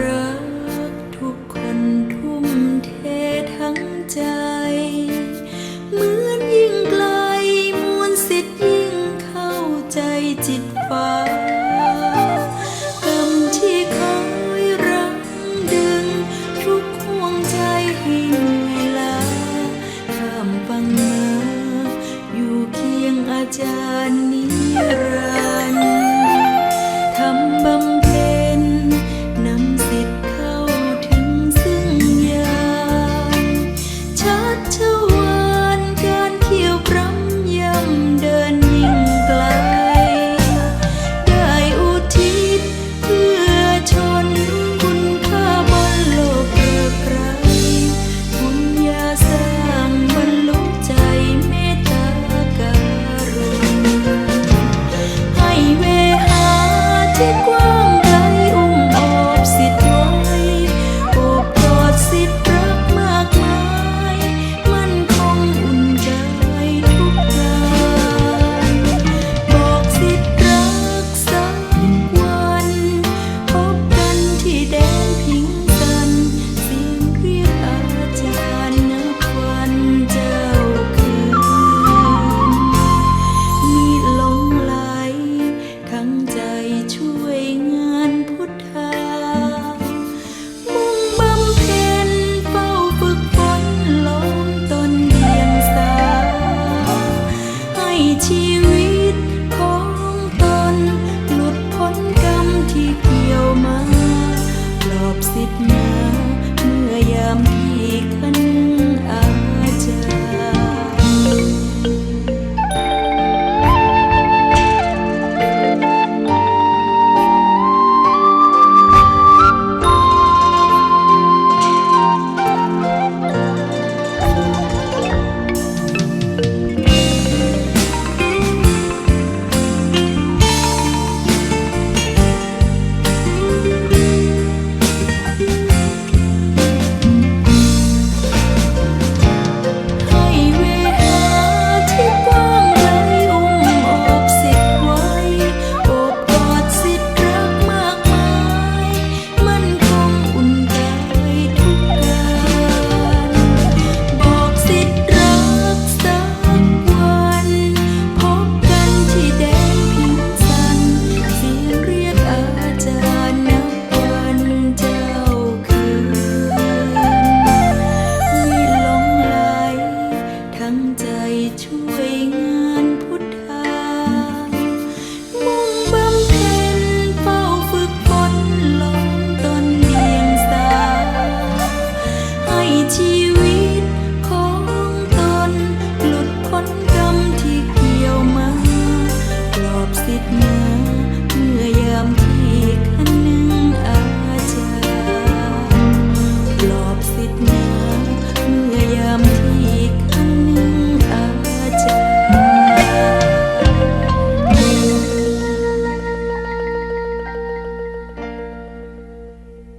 รักทุกคนทุ่มเททั้งใจ เหมือนยิงไกลมวลสิทธิ์ยิงเข้าใจจิตฟ้ากรรมที่คอยรังดึง ทุกห่วงใจให้เหลาข้ปังนาอยู่เคียงอาจารย์นิรันดร์ ใจช่วยงาน